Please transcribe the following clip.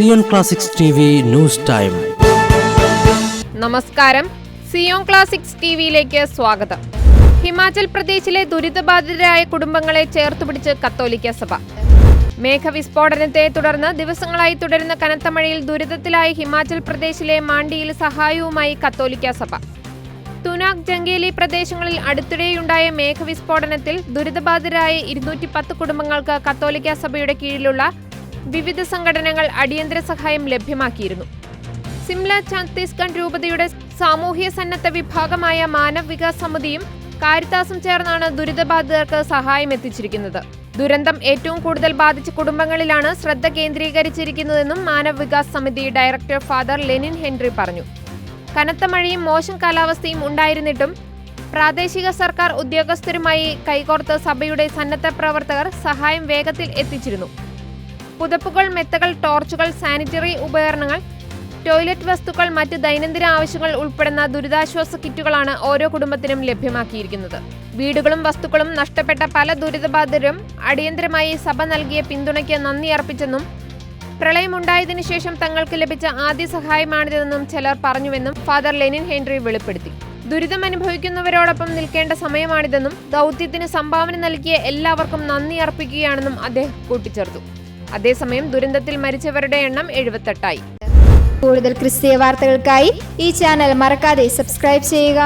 Zion classics news time. നമസ്കാരം. Zion classics T വിയിലേക്ക് സ്വാഗതം. ഹിമാചൽ പ്രദേശിലെ ദുരിതബാധിതരായ കുടുംബങ്ങളെ ചേർത്തുപിടിച്ച് കത്തോലിക്ക സഭ. മേഘവിസ്ഫോടനത്തെ തുടർന്ന് ദിവസങ്ങളായി തുടരുന്ന കനത്ത മഴയിൽ ദുരിതത്തിലായ ഹിമാചൽ പ്രദേശിലെ മാണ്ടിയിൽ സഹായവുമായി കത്തോലിക്ക സഭ. തുനാക് ജംഗേലി പ്രദേശങ്ങളിൽ അടുത്തിടെയുണ്ടായ മേഘവിസ്ഫോടനത്തിൽ ദുരിതബാധിതരായ ഇരുന്നൂറ്റി പത്ത് കുടുംബങ്ങൾക്ക് കത്തോലിക്ക സഭയുടെ കീഴിലുള്ള വിവിധ സംഘടനകൾ അടിയന്തര സഹായം ലഭ്യമാക്കിയിരുന്നു. സിംല ഛത്തീസ്ഗഡ് രൂപതയുടെ സാമൂഹ്യ സന്നദ്ധ വിഭാഗമായ മാനവ് വികാസ് സമിതിയും കാരിത്താസും ചേർന്നാണ് ദുരിതബാധിതർക്ക് സഹായം എത്തിച്ചിരിക്കുന്നത്. ദുരന്തം ഏറ്റവും കൂടുതൽ ബാധിച്ച കുടുംബങ്ങളിലാണ് ശ്രദ്ധ കേന്ദ്രീകരിച്ചിരിക്കുന്നതെന്നും മാനവ് വികാസ് സമിതി ഡയറക്ടർ ഫാദർ ലെനിൻ ഹെൻറി പറഞ്ഞു. കനത്ത മഴയും മോശം കാലാവസ്ഥയും ഉണ്ടായിരുന്നിട്ടും പ്രാദേശിക സർക്കാർ ഉദ്യോഗസ്ഥരുമായി കൈകോർത്ത് സഭയുടെ സന്നദ്ധ പ്രവർത്തകർ സഹായം വേഗത്തിൽ എത്തിച്ചിരുന്നു. പുതപ്പുകൾ മെത്തകൾ ടോർച്ചുകൾ സാനിറ്ററി ഉപകരണങ്ങൾ ടോയ്ലറ്റ് വസ്തുക്കൾ മറ്റ് ദൈനംദിന ആവശ്യങ്ങൾ ഉൾപ്പെടുന്ന ദുരിതാശ്വാസ കിറ്റുകളാണ് ഓരോ കുടുംബത്തിനും ലഭ്യമാക്കിയിരിക്കുന്നത്. വീടുകളും വസ്തുക്കളും നഷ്ടപ്പെട്ട പല ദുരിതബാധിതരും അടിയന്തരമായി സഭ നൽകിയ പിന്തുണയ്ക്ക് നന്ദി അർപ്പിച്ചെന്നും പ്രളയമുണ്ടായതിനു ശേഷം തങ്ങൾക്ക് ലഭിച്ച ആദ്യ സഹായമാണിതെന്നും ചിലർ പറഞ്ഞുവെന്നും ഫാദർ ലെനിൻ ഹെൻറി വെളിപ്പെടുത്തി. ദുരിതം അനുഭവിക്കുന്നവരോടൊപ്പം നിൽക്കേണ്ട സമയമാണിതെന്നും ദൗത്യത്തിന് സംഭാവന നൽകിയ എല്ലാവർക്കും നന്ദി അർപ്പിക്കുകയാണെന്നും അദ്ദേഹം കൂട്ടിച്ചേർത്തു. അതേസമയം ദുരന്തത്തിൽ മരിച്ചവരുടെ എണ്ണം എഴുപത്തെട്ടായി. കൂടുതൽ ക്രിസ്തീയ വാർത്തകൾക്കായി ഈ ചാനൽ മറക്കാതെ സബ്സ്ക്രൈബ് ചെയ്യുക.